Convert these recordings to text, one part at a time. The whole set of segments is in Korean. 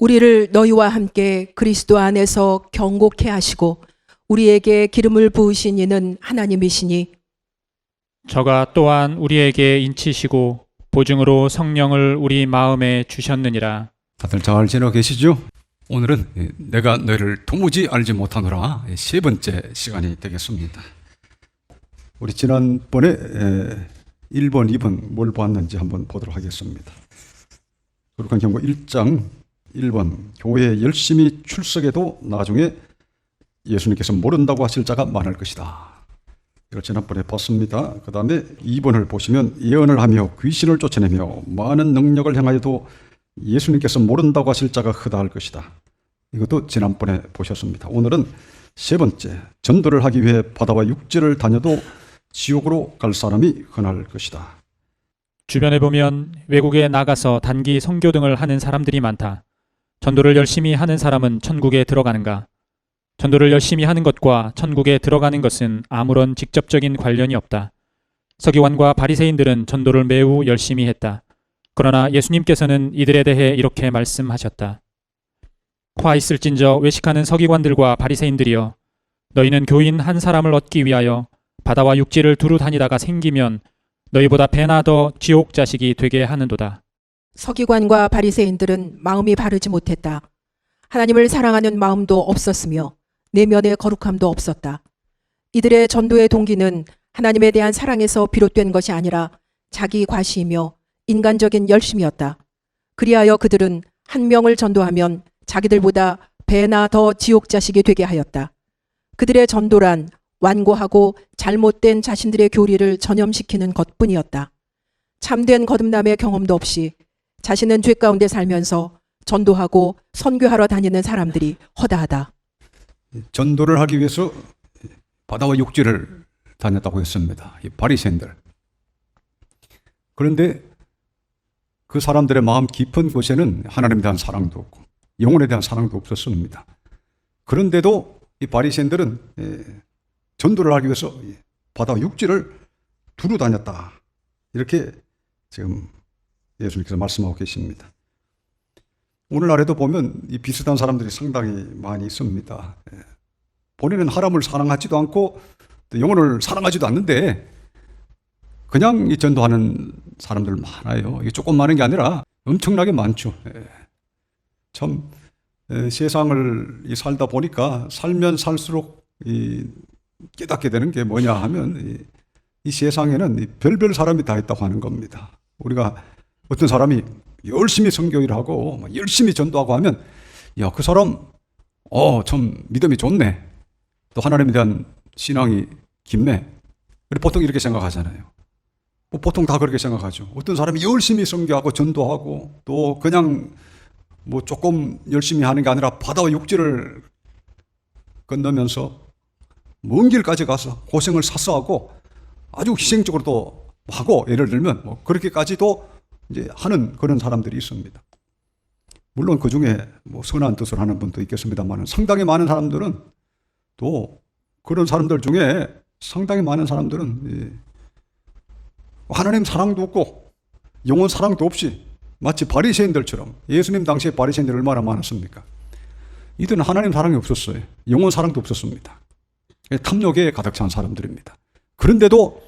우리를 너희와 함께 그리스도 안에서 경고케 하시고 우리에게 기름을 부으신 이는 하나님이시니 저가 또한 우리에게 인치시고 보증으로 성령을 우리 마음에 주셨느니라. 다들 잘 지내고 계시죠? 오늘은 예, 내가 너희를 도무지 알지 못하노라 예, 세 번째 시간이 되겠습니다. 우리 지난번에 에, 1번, 2번 뭘 보았는지 한번 보도록 하겠습니다. 그룩한 경고 1장 1번 교회에 열심히 출석해도 나중에 예수님께서 모른다고 하실 자가 많을 것이다. 이걸 지난번에 봤습니다. 그 다음에 2번을 보시면 예언을 하며 귀신을 쫓아내며 많은 능력을 행하여도 예수님께서 모른다고 하실 자가 크다 할 것이다. 이것도 지난번에 보셨습니다. 오늘은 세 번째, 전도를 하기 위해 바다와 육지를 다녀도 지옥으로 갈 사람이 흔할 것이다. 주변에 보면 외국에 나가서 단기 선교 등을 하는 사람들이 많다. 전도를 열심히 하는 사람은 천국에 들어가는가? 전도를 열심히 하는 것과 천국에 들어가는 것은 아무런 직접적인 관련이 없다. 서기관과 바리새인들은 전도를 매우 열심히 했다. 그러나 예수님께서는 이들에 대해 이렇게 말씀하셨다. 화 있을진저 외식하는 서기관들과 바리새인들이여 너희는 교인 한 사람을 얻기 위하여 바다와 육지를 두루 다니다가 생기면 너희보다 배나 더 지옥 자식이 되게 하는도다. 서기관과 바리새인들은 마음이 바르지 못했다. 하나님을 사랑하는 마음도 없었으며 내면의 거룩함도 없었다. 이들의 전도의 동기는 하나님에 대한 사랑에서 비롯된 것이 아니라 자기 과시이며 인간적인 열심이었다. 그리하여 그들은 한 명을 전도하면 자기들보다 배나 더 지옥 자식이 되게 하였다. 그들의 전도란 완고하고 잘못된 자신들의 교리를 전염시키는 것뿐이었다. 참된 거듭남의 경험도 없이 자신은 죄 가운데 살면서 전도하고 선교하러 다니는 사람들이 허다하다. 전도를 하기 위해서 바다와 육지를 다녔다고 했습니다. 이 바리새인들. 그런데 그 사람들의 마음 깊은 곳에는 하나님에 대한 사랑도 없고 영혼에 대한 사랑도 없었습니다. 그런데도 이 바리새인들은 예, 전도를 하기 위해서 예, 바다와 육지를 두루 다녔다. 이렇게 지금 예수님께서 말씀하고 계십니다. 오늘날에도 보면 이 비슷한 사람들이 상당히 많이 있습니다. 예. 본인은 하나님을 사랑하지도 않고 또 영혼을 사랑하지도 않는데 그냥 이 전도하는 사람들 많아요. 이게 조금 많은 게 아니라 엄청나게 많죠. 예. 참 에, 세상을 이 살다 보니까 살면 살수록 이 깨닫게 되는 게 뭐냐 하면 이, 이 세상에는 이 별별 사람이 다 있다고 하는 겁니다. 우리가 어떤 사람이 열심히 선교일 하고 막 열심히 전도하고 하면 야 그 사람 어 참 믿음이 좋네. 또 하나님에 대한 신앙이 깊네. 우리 보통 이렇게 생각하잖아요. 뭐 보통 다 그렇게 생각하죠. 어떤 사람이 열심히 선교하고 전도하고 또 그냥 뭐 조금 열심히 하는 게 아니라 바다와 육지를 건너면서 먼 길까지 가서 고생을 사서 하고 아주 희생적으로도 하고 예를 들면 뭐 그렇게까지도 이제 하는 그런 사람들이 있습니다. 물론 그 중에 뭐 선한 뜻을 하는 분도 있겠습니다만 상당히 많은 사람들은 또 그런 사람들 중에 상당히 많은 사람들은 이 하나님 사랑도 없고 영혼 사랑도 없이 마치 바리새인들처럼 예수님 당시에 바리새인들 얼마나 많았습니까? 이들은 하나님 사랑이 없었어요. 영혼 사랑도 없었습니다. 탐욕에 가득 찬 사람들입니다. 그런데도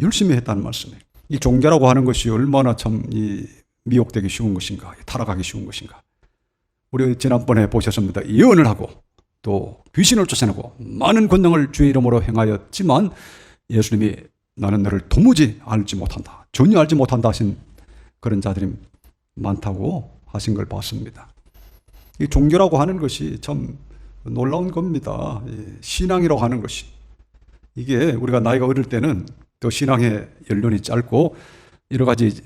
열심히 했다는 말씀이에요. 이 종교라고 하는 것이 얼마나 참 이 미혹되기 쉬운 것인가, 타락하기 쉬운 것인가. 우리 지난번에 보셨습니다. 예언을 하고 또 귀신을 쫓아내고 많은 권능을 주의 이름으로 행하였지만 예수님이 나는 너를 도무지 알지 못한다. 전혀 알지 못한다 하신 그런 자들이 많다고 하신 걸 봤습니다. 이 종교라고 하는 것이 참 놀라운 겁니다. 이 신앙이라고 하는 것이. 이게 우리가 나이가 어릴 때는 또 신앙의 연륜이 짧고 여러 가지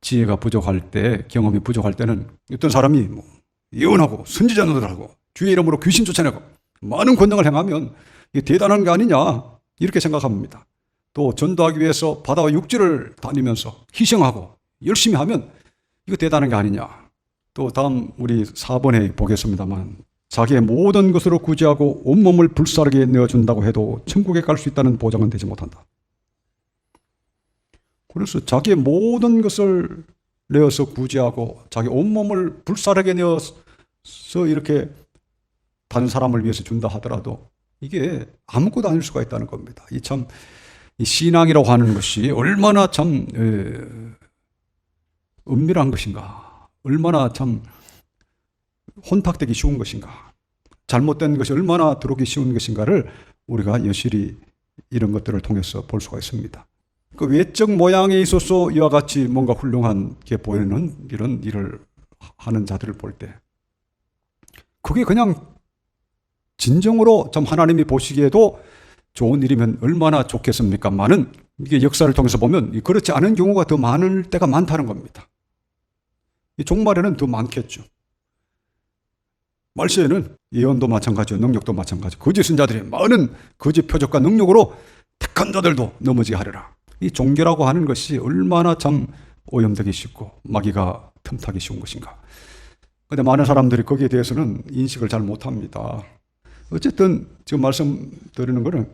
지혜가 부족할 때, 경험이 부족할 때는 어떤 사람이 뭐 예언하고 선지자 노릇하고 주의 이름으로 귀신 쫓아내고 많은 권능을 행하면 대단한 게 아니냐 이렇게 생각합니다. 또 전도하기 위해서 바다와 육지를 다니면서 희생하고 열심히 하면 이거 대단한 게 아니냐. 또 다음 우리 4번에 보겠습니다만 자기의 모든 것으로 구제하고 온몸을 불사르게 내어준다고 해도 천국에 갈 수 있다는 보장은 되지 못한다. 그래서 자기의 모든 것을 내어서 구제하고 자기 온몸을 불사르게 내어서 이렇게 다른 사람을 위해서 준다 하더라도 이게 아무것도 아닐 수가 있다는 겁니다. 이 참, 이 신앙이라고 하는 것이 얼마나 참, 에, 은밀한 것인가. 얼마나 참 혼탁되기 쉬운 것인가. 잘못된 것이 얼마나 들어오기 쉬운 것인가를 우리가 여실히 이런 것들을 통해서 볼 수가 있습니다. 그 외적 모양에 있어서 이와 같이 뭔가 훌륭한 게 보이는 이런 일을 하는 자들을 볼 때, 그게 그냥 진정으로 참 하나님이 보시기에도 좋은 일이면 얼마나 좋겠습니까? 많은 이게 역사를 통해서 보면 그렇지 않은 경우가 더 많을 때가 많다는 겁니다. 이 종말에는 더 많겠죠. 말세에는 예언도 마찬가지요, 능력도 마찬가지. 거짓 선자들이 많은 거짓 표적과 능력으로 택한 자들도 넘어지게 하리라. 이 종교라고 하는 것이 얼마나 참 오염되기 쉽고 마귀가 틈타기 쉬운 것인가. 근데 많은 사람들이 거기에 대해서는 인식을 잘 못합니다. 어쨌든 지금 말씀드리는 거는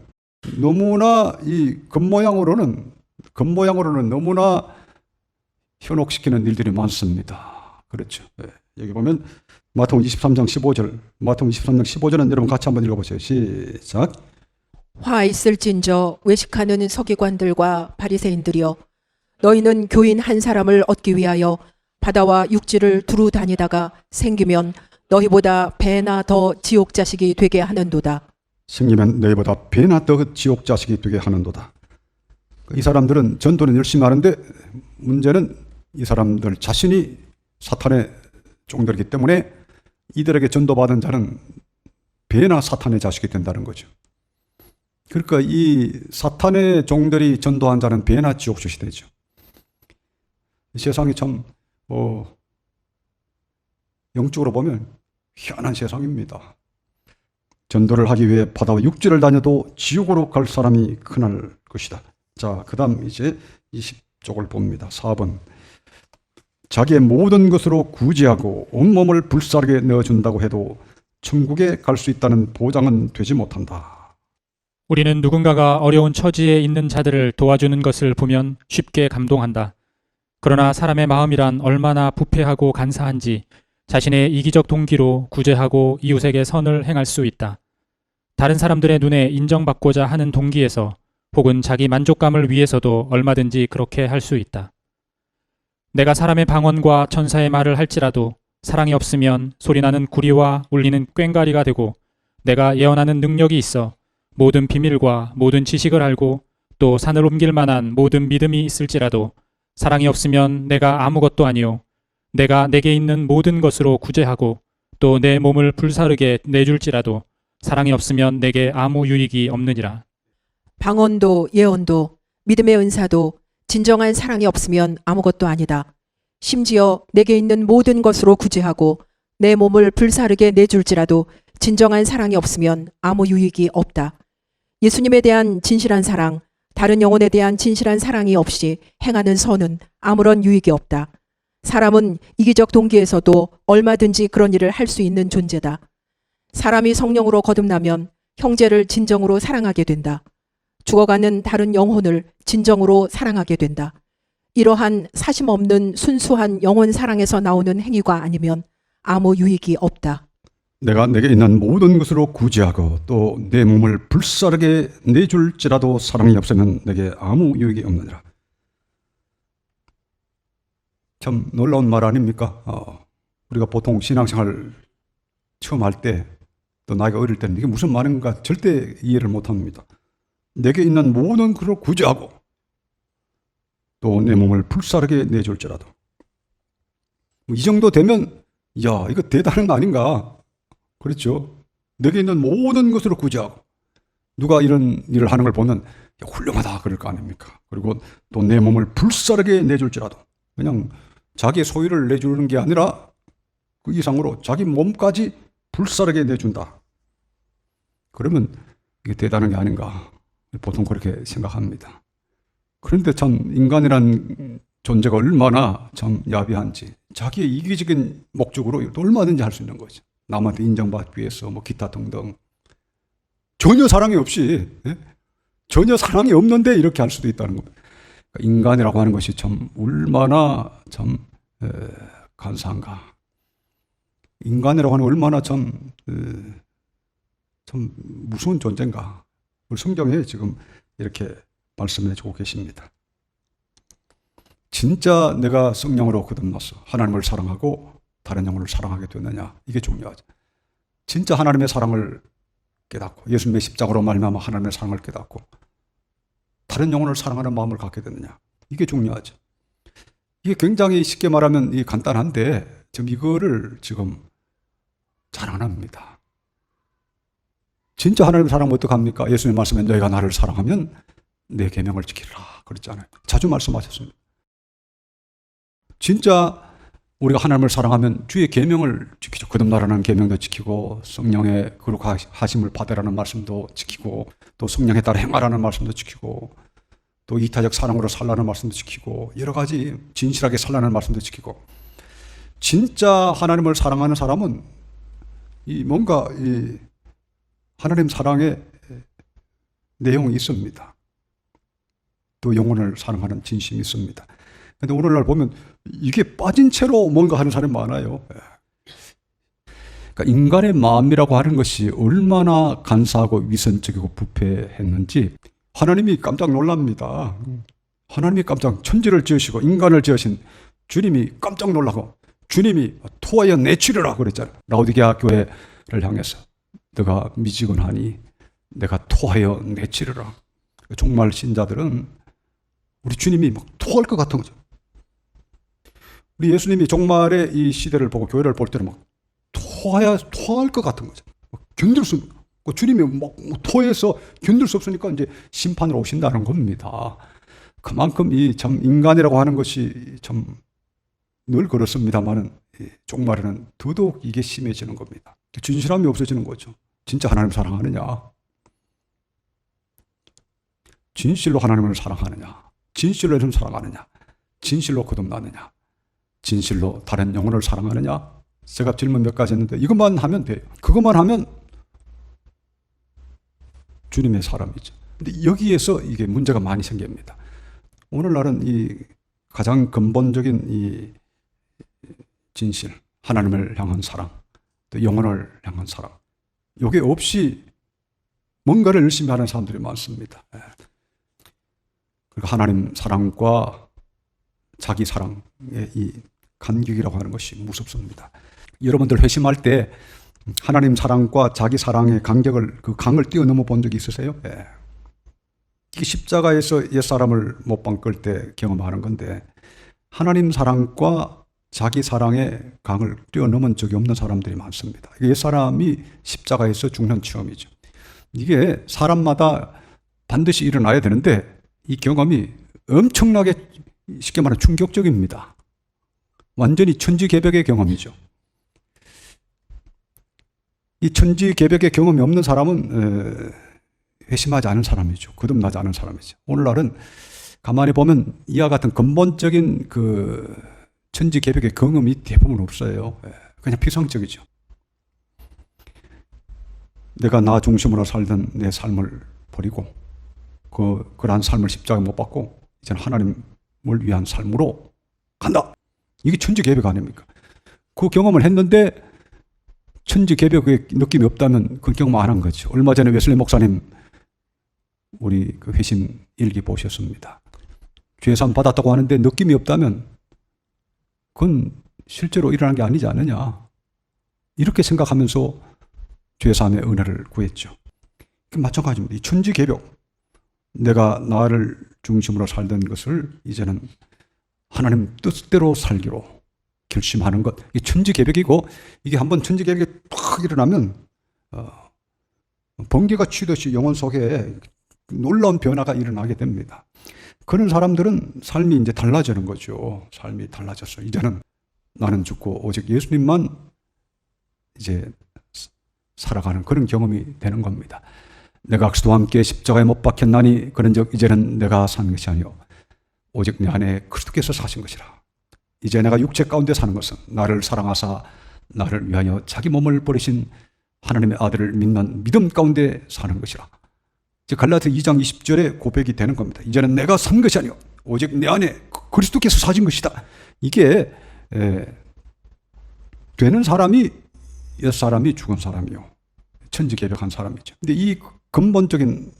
너무나 이 겉모양으로는 겉모양으로는 너무나 현혹시키는 일들이 많습니다. 그렇죠. 예. 여기 보면 마태복음 23장 15절, 마태복음 23장 15절은 여러분 같이 한번 읽어보세요. 시작. 화 있을진저 외식하는 서기관들과 바리새인들이여 너희는 교인 한 사람을 얻기 위하여 바다와 육지를 두루 다니다가 생기면 너희보다 배나 더 지옥 자식이 되게 하는도다. 생기면 너희보다 배나 더 지옥 자식이 되게 하는도다. 이 사람들은 전도는 열심히 하는데 문제는 이 사람들 자신이 사탄의 종들이기 때문에 이들에게 전도받은 자는 배나 사탄의 자식이 된다는 거죠. 그러니까 이 사탄의 종들이 전도한 자는 배나 지옥 주시 되죠. 이 세상이 참, 어, 영적으로 보면 희한한 세상입니다. 전도를 하기 위해 바다와 육지를 다녀도 지옥으로 갈 사람이 그날 것이다. 자, 그 다음 이제 20쪽을 봅니다. 4번. 자기의 모든 것으로 구제하고 온몸을 불사르게 넣어준다고 해도 천국에 갈 수 있다는 보장은 되지 못한다. 우리는 누군가가 어려운 처지에 있는 자들을 도와주는 것을 보면 쉽게 감동한다. 그러나 사람의 마음이란 얼마나 부패하고 간사한지 자신의 이기적 동기로 구제하고 이웃에게 선을 행할 수 있다. 다른 사람들의 눈에 인정받고자 하는 동기에서 혹은 자기 만족감을 위해서도 얼마든지 그렇게 할 수 있다. 내가 사람의 방언과 천사의 말을 할지라도 사랑이 없으면 소리나는 구리와 울리는 꽹가리가 되고 내가 예언하는 능력이 있어 모든 비밀과 모든 지식을 알고 또 산을 옮길 만한 모든 믿음이 있을지라도 사랑이 없으면 내가 아무것도 아니요 내가 내게 있는 모든 것으로 구제하고 또 내 몸을 불사르게 내줄지라도 사랑이 없으면 내게 아무 유익이 없느니라. 방언도 예언도 믿음의 은사도 진정한 사랑이 없으면 아무것도 아니다. 심지어 내게 있는 모든 것으로 구제하고 내 몸을 불사르게 내줄지라도 진정한 사랑이 없으면 아무 유익이 없다. 예수님에 대한 진실한 사랑, 다른 영혼에 대한 진실한 사랑이 없이 행하는 선은 아무런 유익이 없다. 사람은 이기적 동기에서도 얼마든지 그런 일을 할 수 있는 존재다. 사람이 성령으로 거듭나면 형제를 진정으로 사랑하게 된다. 죽어가는 다른 영혼을 진정으로 사랑하게 된다. 이러한 사심 없는 순수한 영혼 사랑에서 나오는 행위가 아니면 아무 유익이 없다. 내가 내게 있는 모든 것으로 구제하고 또 내 몸을 불사르게 내줄지라도 사랑이 없으면 내게 아무 유익이 없느니라. 참 놀라운 말 아닙니까? 어, 우리가 보통 신앙생활 처음 할 때, 또 나이가 어릴 때는 이게 무슨 말인가 절대 이해를 못 합니다. 내게 있는 모든 것으로 구제하고 또 내 몸을 불사르게 내줄지라도. 뭐이 정도 되면, 야, 이거 대단한 거 아닌가? 그렇죠. 내게 있는 모든 것으로 구제하고 누가 이런 일을 하는 걸 보면 야, 훌륭하다 그럴 거 아닙니까? 그리고 또 내 몸을 불사르게 내줄지라도 그냥 자기 소유를 내주는 게 아니라 그 이상으로 자기 몸까지 불사르게 내준다. 그러면 이게 대단한 게 아닌가? 보통 그렇게 생각합니다. 그런데 참 인간이란 존재가 얼마나 참 야비한지 자기의 이기적인 목적으로 얼마든지 할 수 있는 거죠. 남한테 인정받기 위해서 뭐 기타 등등 전혀 사랑이 없이 예? 전혀 사랑이 없는데 이렇게 할 수도 있다는 겁니다. 그러니까 인간이라고 하는 것이 참 얼마나 참 에, 간사한가. 인간이라고 하는 얼마나 참, 에, 참 무서운 존재인가. 우리 성경에 지금 이렇게 말씀해 주고 계십니다. 진짜 내가 성령으로 거듭났어. 하나님을 사랑하고 다른 영혼을 사랑하게 되느냐. 이게 중요하죠. 진짜 하나님의 사랑을 깨닫고 예수님의 십자가로 말미암아 하나님의 사랑을 깨닫고 다른 영혼을 사랑하는 마음을 갖게 되느냐. 이게 중요하죠. 이게 굉장히 쉽게 말하면 이 간단한데 지금 이거를 지금 잘 안 합니다. 진짜 하나님을 사랑하면 어떡합니까? 예수님 말씀에 너희가 나를 사랑하면 내 계명을 지키라 그랬잖아요. 자주 말씀하셨습니다. 진짜 우리가 하나님을 사랑하면 주의 계명을 지키죠. 거듭나라는 계명도 지키고 성령의 거룩하심을 받으라는 말씀도 지키고 또 성령에 따라 행하라는 말씀도 지키고 또 이타적 사랑으로 살라는 말씀도 지키고 여러 가지 진실하게 살라는 말씀도 지키고 진짜 하나님을 사랑하는 사람은 이 뭔가 이 하나님 사랑의 내용이 있습니다. 또 영혼을 사랑하는 진심이 있습니다. 근데 오늘날 보면 이게 빠진 채로 뭔가 하는 사람이 많아요. 그러니까 인간의 마음이라고 하는 것이 얼마나 간사하고 위선적이고 부패했는지 하나님이 깜짝 놀랍니다. 하나님이 깜짝 천지를 지으시고 인간을 지으신 주님이 깜짝 놀라고 주님이 토하여 내치르라 그랬잖아요. 라오디게아 교회를 향해서 너가 미지근하니 내가 토하여 내치르라. 정말 신자들은 우리 주님이 막 토할 것 같은 거죠. 우리 예수님이 종말의 이 시대를 보고 교회를 볼 때는 막 토하야 토할 것 같은 거죠. 막 견딜 수. 그 주님이 막 토해서 견딜 수 없으니까 이제 심판으로 오신다는 겁니다. 그만큼 이 참 인간이라고 하는 것이 참 늘 그렇습니다만은 종말에는 더더욱 이게 심해지는 겁니다. 진실함이 없어지는 거죠. 진짜 하나님 사랑하느냐? 진실로 하나님을 사랑하느냐? 진실로 예수님 사랑하느냐? 진실로 거듭나느냐? 진실로 다른 영혼을 사랑하느냐? 제가 질문 몇 가지 했는데 이것만 하면 돼요. 그것만 하면 주님의 사람이죠. 근데 여기에서 이게 문제가 많이 생깁니다. 오늘날은 이 가장 근본적인 이 진실, 하나님을 향한 사랑, 또 영혼을 향한 사랑, 요게 없이 뭔가를 열심히 하는 사람들이 많습니다. 예. 그리고 하나님 사랑과 자기 사랑의 이 간격이라고 하는 것이 무섭습니다. 여러분들 회심할 때 하나님 사랑과 자기 사랑의 간격을 그 강을 뛰어넘어 본 적이 있으세요? 예. 이 십자가에서 옛 사람을 못 바꿀 때 경험하는 건데 하나님 사랑과 자기 사랑의 강을 뛰어넘은 적이 없는 사람들이 많습니다. 옛 사람이 십자가에서 죽는 체험이죠. 이게 사람마다 반드시 일어나야 되는데 이 경험이 엄청나게 쉽게 말하면 충격적입니다. 완전히 천지개벽의 경험이죠. 이 천지개벽의 경험이 없는 사람은 회심하지 않은 사람이죠. 거듭나지 않은 사람이죠. 오늘날은 가만히 보면 이와 같은 근본적인 그 천지개벽의 경험이 대부분 없어요. 그냥 피상적이죠. 내가 나 중심으로 살던 내 삶을 버리고 그 그러한 삶을 십자가에 못 받고 이제는 하나님을 위한 삶으로 간다. 이게 천지 개벽 아닙니까? 그 경험을 했는데 천지 개벽의 느낌이 없다면 그 경험 안 한 거죠. 얼마 전에 웨슬리 목사님 우리 그 회심 일기 보셨습니다. 죄산 받았다고 하는데 느낌이 없다면 그건 실제로 일어난 게 아니지 않느냐. 이렇게 생각하면서 죄삼의 은혜를 구했죠. 마찬가지입니다. 이 천지개벽. 내가 나를 중심으로 살던 것을 이제는 하나님 뜻대로 살기로 결심하는 것. 이 천지 개벽이고 이게 한번 천지 개벽이 팍 일어나면 어, 번개가 치듯이 영혼 속에 놀라운 변화가 일어나게 됩니다. 그런 사람들은 삶이 이제 달라지는 거죠. 삶이 달라졌어요. 이제는 나는 죽고 오직 예수님만 이제 살아가는 그런 경험이 되는 겁니다. 내가 그리스도와 함께 십자가에 못 박혔나니 그런즉 이제는 내가 사는 것이 아니요 오직 내 안에 그리스도께서 사신 것이라. 이제 내가 육체 가운데 사는 것은 나를 사랑하사 나를 위하여 자기 몸을 버리신 하나님의 아들을 믿는 믿음 가운데 사는 것이라. 즉 갈라디아 2장 20절에 고백이 되는 겁니다. 이제는 내가 산 것이 아니요 오직 내 안에 그리스도께서 사신 것이다. 이게 에, 되는 사람이 옛 사람이 죽은 사람이요. 천지개벽한 사람이죠. 근데 이 근본적인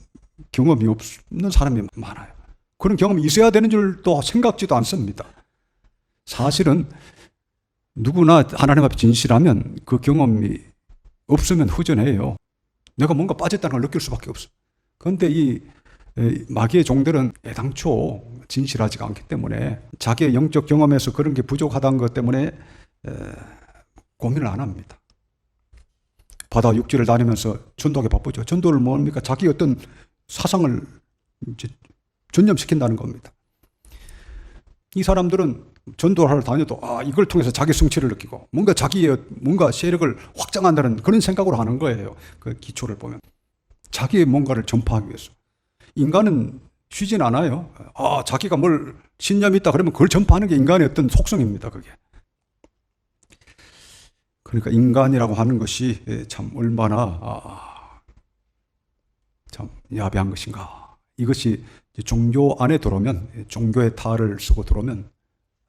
경험이 없는 사람이 많아요. 그런 경험이 있어야 되는 줄도 생각지도 않습니다. 사실은 누구나 하나님 앞에 진실하면 그 경험이 없으면 후전해요. 내가 뭔가 빠졌다는 걸 느낄 수밖에 없어. 그런데 이 에, 마귀의 종들은 애당초 진실하지가 않기 때문에 자기의 영적 경험에서 그런 게 부족하다는 것 때문에 에, 고민을 안 합니다. 바다 육지를 다니면서 전도하기 바쁘죠. 전도를 뭡니까? 자기 어떤 사상을 전념시킨다는 겁니다. 이 사람들은 전도를 다녀도 아 이걸 통해서 자기 성취를 느끼고 뭔가 자기의 뭔가 세력을 확장한다는 그런 생각으로 하는 거예요. 그 기초를 보면 자기의 뭔가를 전파하기 위해서 인간은 쉬진 않아요. 아 자기가 뭘 신념이 있다 그러면 그걸 전파하는 게 인간의 어떤 속성입니다. 그게 그러니까 인간이라고 하는 것이 예, 참 얼마나 아, 참 야비한 것인가. 이것이 종교 안에 들어오면 예, 종교의 탈을 쓰고 들어오면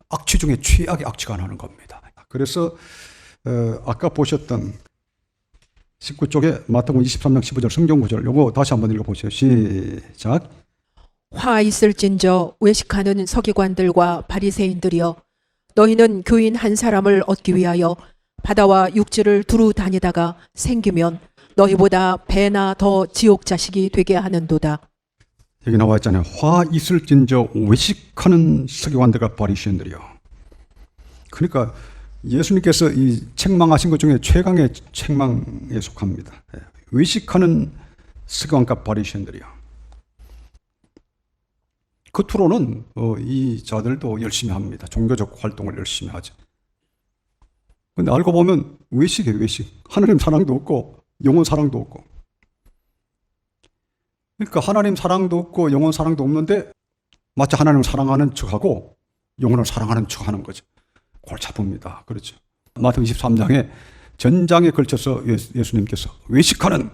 악취 중에 최악의 악취가 나는 겁니다. 그래서 어, 아까 보셨던 19쪽에 마태복음 23장 15절 성경 구절 요거 다시 한번 읽어 보세요. 시작. 화 있을진저 외식하는 서기관들과 바리새인들이여 너희는 교인 한 사람을 얻기 위하여 바다와 육지를 두루 다니다가 생기면 너희보다 배나 더 지옥 자식이 되게 하는도다. 여기 나와 있잖아요. 화 있을진저 외식하는 서기관들과 바리새인들이요. 그러니까 예수님께서 이 책망하신 것 중에 최강의 책망에 속합니다. 예. 외식하는 서기관과 바리새인들이요. 겉으로는 어, 이 자들도 열심히 합니다. 종교적 활동을 열심히 하죠. 근데 알고 보면 외식이에요, 외식. 하나님 사랑도 없고 영혼 사랑도 없고. 그러니까 하나님 사랑도 없고 영혼 사랑도 없는데 마치 하나님을 사랑하는 척하고 영혼을 사랑하는 척하는 거죠. 골치 아픕니다. 그렇죠. 마태 23장에 전장에 걸쳐서 예수- 예수님께서 외식하는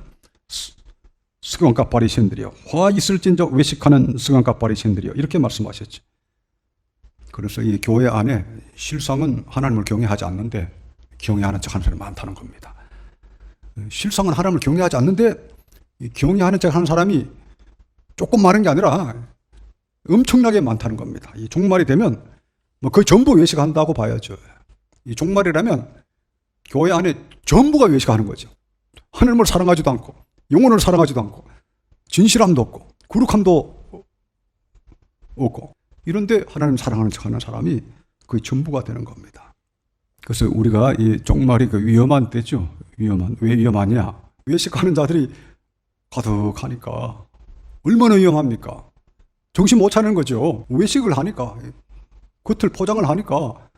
스강과 바리새인들이여 화 있을진저 외식하는 스강과 바리새인들이여 이렇게 말씀하셨죠. 그래서 이 교회 안에 실상은 하나님을 경외하지 않는데 경외하는 척하는 사람이 많다는 겁니다. 실상은 하나님을 경외하지 않는데 이 경외하는 척 하는 사람이 조금 많은 게 아니라 엄청나게 많다는 겁니다. 이 종말이 되면 뭐 거의 전부 외식한다고 봐야죠. 이 종말이라면 교회 안에 전부가 외식하는 거죠. 하나님을 사랑하지도 않고 영혼을 사랑하지도 않고 진실함도 없고 거룩함도 없고 이런데 하나님 사랑하는 척하는 사람이 거의 전부가 되는 겁니다. 그래서 우리가 이 종말이 그 위험한 때죠. 위험한 왜 위험하냐? 외식하는 자들이 가득하니까 얼마나 위험합니까? 정신 못 차리는 거죠. 외식을 하니까 겉을 포장을 하니까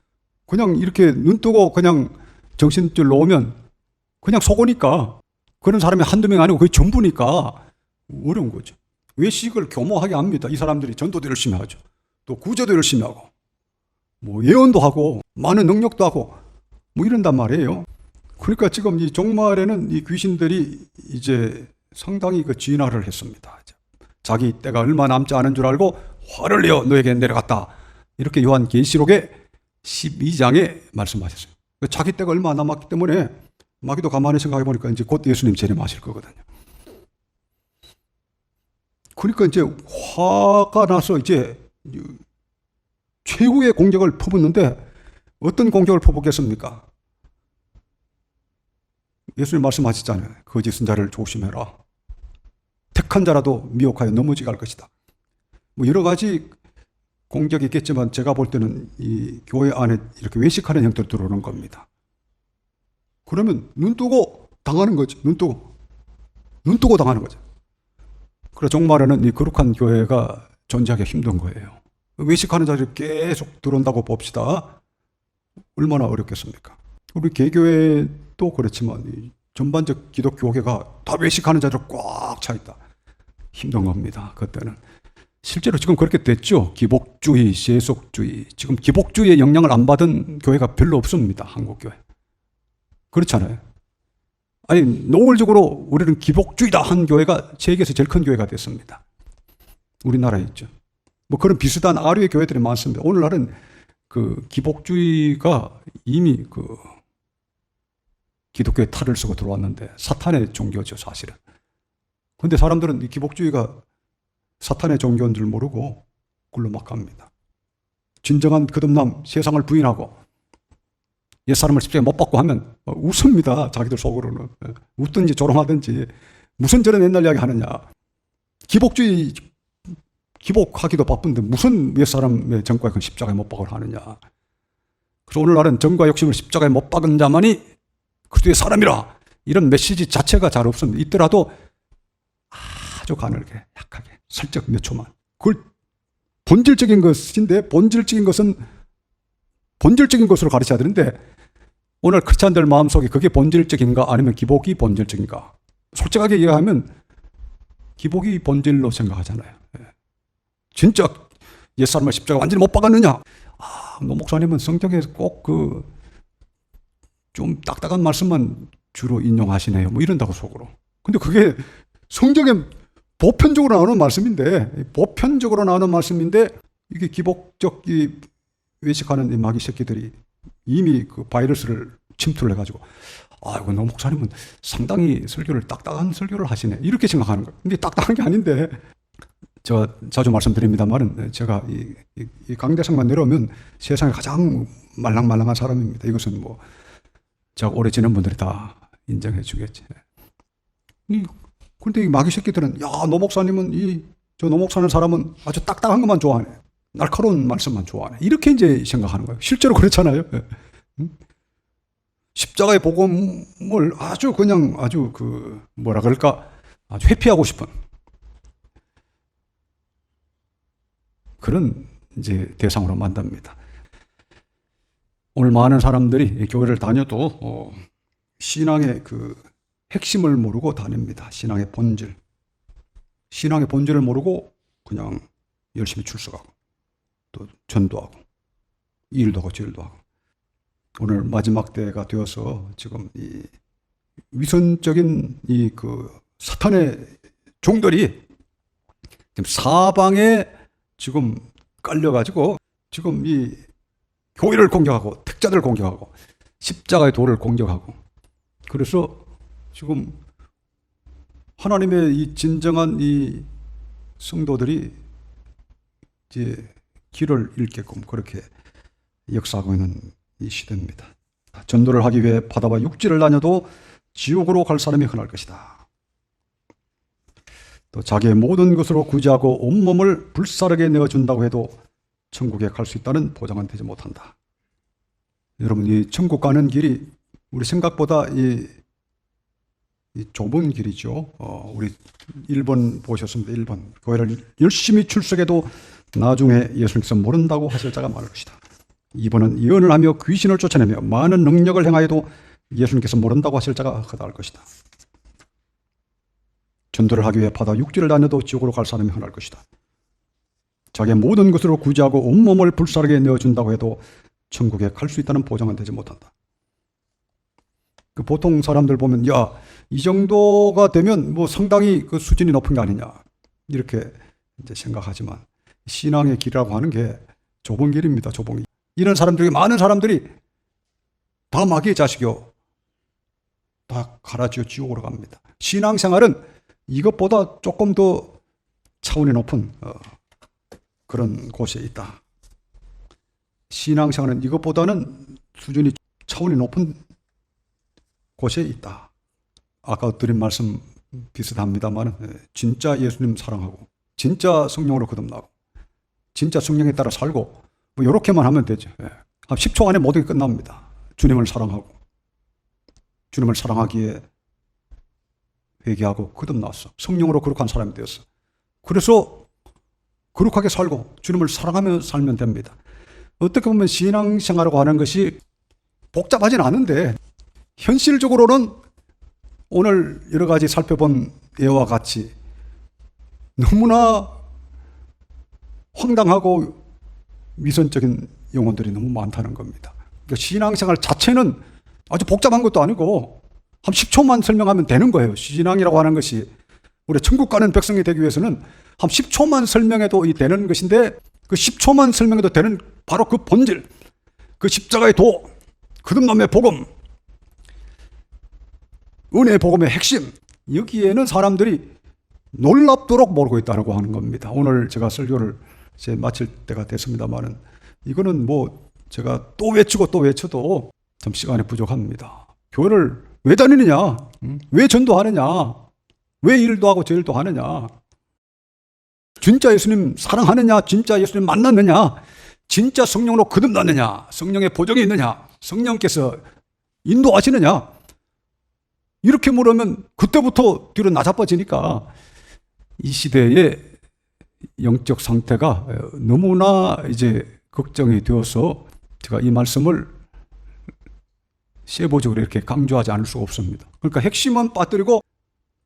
그냥 이렇게 눈 뜨고 그냥 정신줄 놓으면 그냥 속으니까 그런 사람이 한두 명 아니고 거의 전부니까 어려운 거죠. 외식을 교모하게 합니다. 이 사람들이 전도도 열심히 하죠. 또 구제도 열심히 하고 뭐 예언도 하고 많은 능력도 하고 뭐 이런단 말이에요. 그러니까 지금 이 종말에는 이 귀신들이 이제 상당히 그 진화를 했습니다. 자기 때가 얼마 남지 않은 줄 알고 화를 내어 너에게 내려갔다. 이렇게 요한 계시록의 12장에 말씀하셨어요. 그 자기 때가 얼마 안 남았기 때문에 마귀도 가만히 생각해 보니까 이제 곧 예수님 재림하실 거거든요. 그러니까 이제 화가 나서 이제 최후의 공격을 퍼붓는데 어떤 공격을 퍼붓겠습니까? 예수님 말씀하셨잖아요. 거짓 선자를 조심해라. 택한 자라도 미혹하여 넘어지 갈 것이다. 뭐 여러 가지 공격이 있겠지만 제가 볼 때는 이 교회 안에 이렇게 외식하는 형태로 들어오는 겁니다. 그러면 눈 뜨고 당하는 거죠. 눈 뜨고. 눈 뜨고 당하는 거죠. 그래서 종말에는 이 거룩한 교회가 존재하기 힘든 거예요. 외식하는 자들이 계속 들어온다고 봅시다. 얼마나 어렵겠습니까? 우리 개교회도 그렇지만 이 전반적 기독교계가 다 외식하는 자들 꽉 차 있다. 힘든 겁니다. 그때는. 실제로 지금 그렇게 됐죠. 기복주의, 세속주의. 지금 기복주의의 영향을 안 받은 교회가 별로 없습니다. 한국교회. 그렇잖아요. 아니, 노골적으로 우리는 기복주의다 한 교회가 세계에서 제일 큰 교회가 됐습니다. 우리나라에 있죠. 뭐 그런 비슷한 아류의 교회들이 많습니다. 오늘날은 그 기복주의가 이미 그 기독교의 탈을 쓰고 들어왔는데 사탄의 종교죠 사실은. 근데 사람들은 이 기복주의가 사탄의 종교인 줄 모르고 굴러 막 갑니다. 진정한 거듭남 세상을 부인하고 옛사람을 십자가에 못 박고 하면 어, 웃습니다. 자기들 속으로는. 예. 웃든지 조롱하든지 무슨 저런 옛날 이야기 하느냐. 기복주의 기복하기도 바쁜데 무슨 옛사람의 정과에 그 십자가에 못 박을 하느냐. 그래서 오늘날은 정과 욕심을 십자가에 못 박은 자만이 그리스도의 사람이라 이런 메시지 자체가 잘 없습니다. 있더라도 아주 가늘게 약하게 살짝 몇 초만 그걸 본질적인 것인데 본질적인 것은 본질적인 것으로 가르쳐야 되는데 오늘 크리스찬들 마음속에 그게 본질적인가 아니면 기복이 본질적인가 솔직하게 얘기하면 기복이 본질로 생각하잖아요. 예. 진짜 옛사람을 십자가 완전히 못 박았느냐? 아, 노 목사님은 성경에 꼭 그 좀 딱딱한 말씀만 주로 인용하시네요. 뭐 이런다고 속으로. 근데 그게 성경에 보편적으로 나오는 말씀인데 보편적으로 나오는 말씀인데 이게 기복적 이 외식하는 이 마귀 새끼들이 이미 그 바이러스를 침투를 해가지고 아이고 노 목사님은 상당히 설교를 딱딱한 설교를 하시네 이렇게 생각하는 거예요. 근데 딱딱한 게 아닌데 저 자주 말씀드립니다만은 제가 이, 이, 이 강대상만 내려오면 세상에 가장 말랑말랑한 사람입니다. 이것은 뭐 제가 오래 지낸 분들이 다 인정해 주겠지. 이 근데 이 마귀 새끼들은 야 노 목사님은 이 저 노 목사는 사람은 아주 딱딱한 것만 좋아하네. 날카로운 말씀만 좋아하네. 이렇게 이제 생각하는 거예요. 실제로 그렇잖아요. 예. 응? 십자가의 복음을 아주 그냥 아주 그 뭐라 그럴까 아주 회피하고 싶은 그런 이제 대상으로 만듭니다. 오늘 많은 사람들이 교회를 다녀도 어, 신앙의 그 핵심을 모르고 다닙니다. 신앙의 본질. 신앙의 본질을 모르고 그냥 열심히 출석하고 또 전도하고 일도 하고 절도 하고 오늘 마지막 때가 되어서 지금 이 위선적인 이 그 사탄의 종들이 지금 사방에 지금 깔려가지고 지금 이 교회를 공격하고 특자들을 공격하고 십자가의 도를 공격하고 그래서 지금 하나님의 이 진정한 이 성도들이 이제 길을 잃게끔 그렇게 역사하고 있는 이 시대입니다. 전도를 하기 위해 바다와 육지를 다녀도 지옥으로 갈 사람이 흔할 것이다. 또 자기의 모든 것으로 구제하고 온몸을 불사르게 내어준다고 해도 천국에 갈 수 있다는 보장은 되지 못한다. 여러분, 이 천국 가는 길이 우리 생각보다 이, 이 좁은 길이죠. 어, 우리 1번 보셨습니다. 1번. 교회를 열심히 출석해도 나중에 예수님께서 모른다고 하실 자가 많을 것이다. 2번은 예언을 하며 귀신을 쫓아내며 많은 능력을 행하여도 예수님께서 모른다고 하실 자가 허다할 것이다. 전도를 하기 위해 바다 육지를 다녀도 지옥으로 갈 사람이 흔할 것이다. 자기의 모든 것으로 구제하고 온몸을 불사르게 내어준다고 해도 천국에 갈 수 있다는 보장은 되지 못한다. 그 보통 사람들 보면 야 이 정도가 되면 뭐 상당히 그 수준이 높은 게 아니냐 이렇게 이제 생각하지만 신앙의 길이라고 하는 게 좁은 길입니다. 좁은 길. 이런 사람들이 많은 사람들이 다 마귀의 자식이요. 다 갈아지어 지옥으로 갑니다. 신앙생활은 이것보다 조금 더 차원이 높은 어, 그런 곳에 있다. 신앙생활은 이것보다는 수준이 차원이 높은 곳에 있다. 아까 드린 말씀 비슷합니다만 진짜 예수님 사랑하고 진짜 성령으로 거듭나고 진짜 성령에 따라 살고 뭐 이렇게만 하면 되죠. 예. 한 10초 안에 모든 게 끝납니다. 주님을 사랑하고 주님을 사랑하기에 회개하고 거듭났어. 성령으로 거룩한 사람이 되었어. 그래서 거룩하게 살고 주님을 사랑하며 살면 됩니다. 어떻게 보면 신앙생활이라고 하는 것이 복잡하진 않은데 현실적으로는 오늘 여러 가지 살펴본 예와 같이 너무나 황당하고 위선적인 영혼들이 너무 많다는 겁니다. 그러니까 신앙생활 자체는 아주 복잡한 것도 아니고 한 10초만 설명하면 되는 거예요. 신앙이라고 하는 것이 우리 천국 가는 백성이 되기 위해서는 한 10초만 설명해도 이 되는 것인데 그 10초만 설명해도 되는 바로 그 본질, 그 십자가의 도, 거듭남의 복음, 은혜의 복음의 핵심, 여기에는 사람들이 놀랍도록 모르고 있다고 하는 겁니다. 오늘 제가 설교를 이제 마칠 때가 됐습니다만은 이거는 뭐 제가 또 외치고 또 외쳐도 좀 시간이 부족합니다. 교회를 왜 다니느냐? 음? 왜 전도하느냐? 왜 일도 하고 저 일도 하느냐? 진짜 예수님 사랑하느냐? 진짜 예수님 만났느냐? 진짜 성령으로 거듭났느냐? 성령의 보정이 있느냐? 성령께서 인도하시느냐? 이렇게 물으면 그때부터 뒤로 나자빠지니까 이 시대의 영적 상태가 너무나 이제 걱정이 되어서 제가 이 말씀을 세부적으로 이렇게 강조하지 않을 수가 없습니다. 그러니까 핵심은 빠뜨리고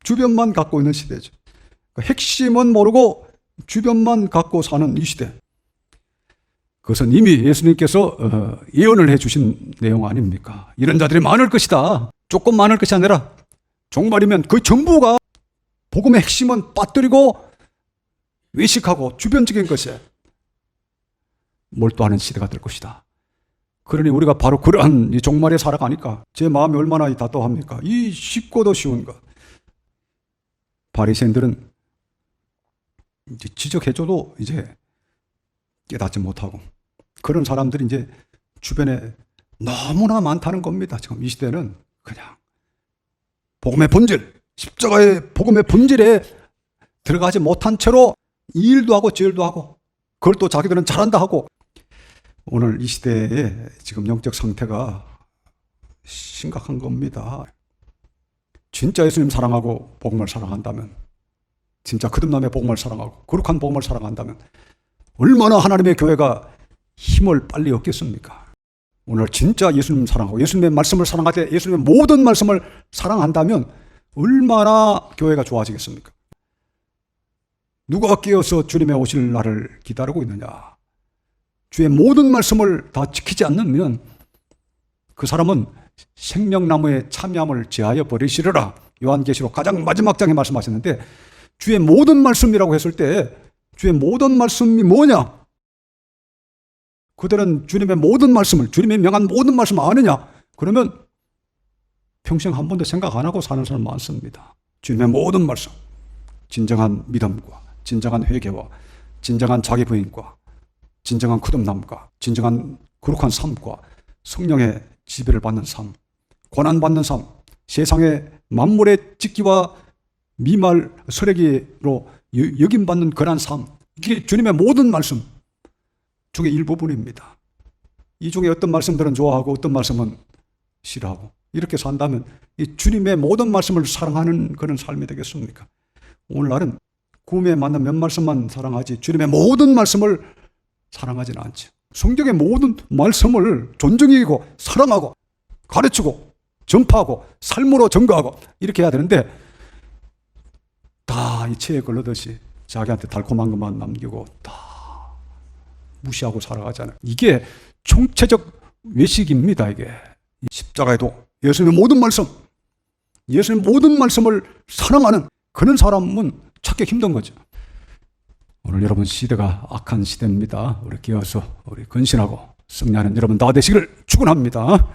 주변만 갖고 있는 시대죠. 그러니까 핵심은 모르고 주변만 갖고 사는 이 시대. 그것은 이미 예수님께서 어, 예언을 해 주신 내용 아닙니까? 이런 자들이 많을 것이다. 조금 많을 것이 아니라 종말이면 그 전부가 복음의 핵심은 빠뜨리고 외식하고 주변적인 것에 몰두하는 시대가 될 것이다. 그러니 우리가 바로 그러한 이 종말에 살아가니까 제 마음이 얼마나 이 답답합니까? 이 쉽고도 쉬운 것. 바리새인들은 이제 지적해줘도 이제 깨닫지 못하고 그런 사람들이 이제 주변에 너무나 많다는 겁니다. 지금 이 시대는 그냥 복음의 본질, 십자가의 복음의 본질에 들어가지 못한 채로 이 일도 하고 저 일도 하고 그걸 또 자기들은 잘한다 하고 오늘 이 시대의 지금 영적 상태가 심각한 겁니다. 진짜 예수님 사랑하고 복음을 사랑한다면 진짜 거듭남의 복음을 사랑하고 거룩한 복음을 사랑한다면 얼마나 하나님의 교회가 힘을 빨리 얻겠습니까? 오늘 진짜 예수님 사랑하고 예수님의 말씀을 사랑하되 예수님의 모든 말씀을 사랑한다면 얼마나 교회가 좋아지겠습니까? 누가 깨어서 주님의 오실 날을 기다리고 있느냐? 주의 모든 말씀을 다 지키지 않으면 그 사람은 생명나무의 참여함을 제하여 버리시리라. 요한계시록 가장 마지막 장에 말씀하셨는데 주의 모든 말씀이라고 했을 때 주의 모든 말씀이 뭐냐? 그들은 주님의 모든 말씀을 주님의 명한 모든 말씀을 아느냐? 그러면 평생 한 번도 생각 안 하고 사는 사람 많습니다. 주님의 모든 말씀, 진정한 믿음과 진정한 회개와 진정한 자기 부인과 진정한 거듭남과 진정한 거룩한 삶과 성령의 지배를 받는 삶, 고난 받는 삶, 세상의 만물의 짓기와 미말 서래기로 여김 받는 그러한 삶, 이게 주님의 모든 말씀 중에 일부분입니다. 이 중에 어떤 말씀들은 좋아하고 어떤 말씀은 싫어하고 이렇게 산다면 이 주님의 모든 말씀을 사랑하는 그런 삶이 되겠습니까? 오늘날은 구음에 맞는 몇 말씀만 사랑하지 주님의 모든 말씀을 사랑하지는 않죠. 성경의 모든 말씀을 존중이고 사랑하고 가르치고 전파하고 삶으로 증거하고 이렇게 해야 되는데 다 이 체에 걸르듯이 자기한테 달콤한 것만 남기고 다 무시하고 살아가잖아요. 이게 총체적 외식입니다. 이게 십자가에도 예수님의 모든 말씀, 예수님의 모든 말씀을 사랑하는 그런 사람은 찾기 힘든 거죠. 오늘 여러분 시대가 악한 시대입니다. 우리 끼어서 우리 근신하고 승리하는 여러분 다 되시기를 축원합니다.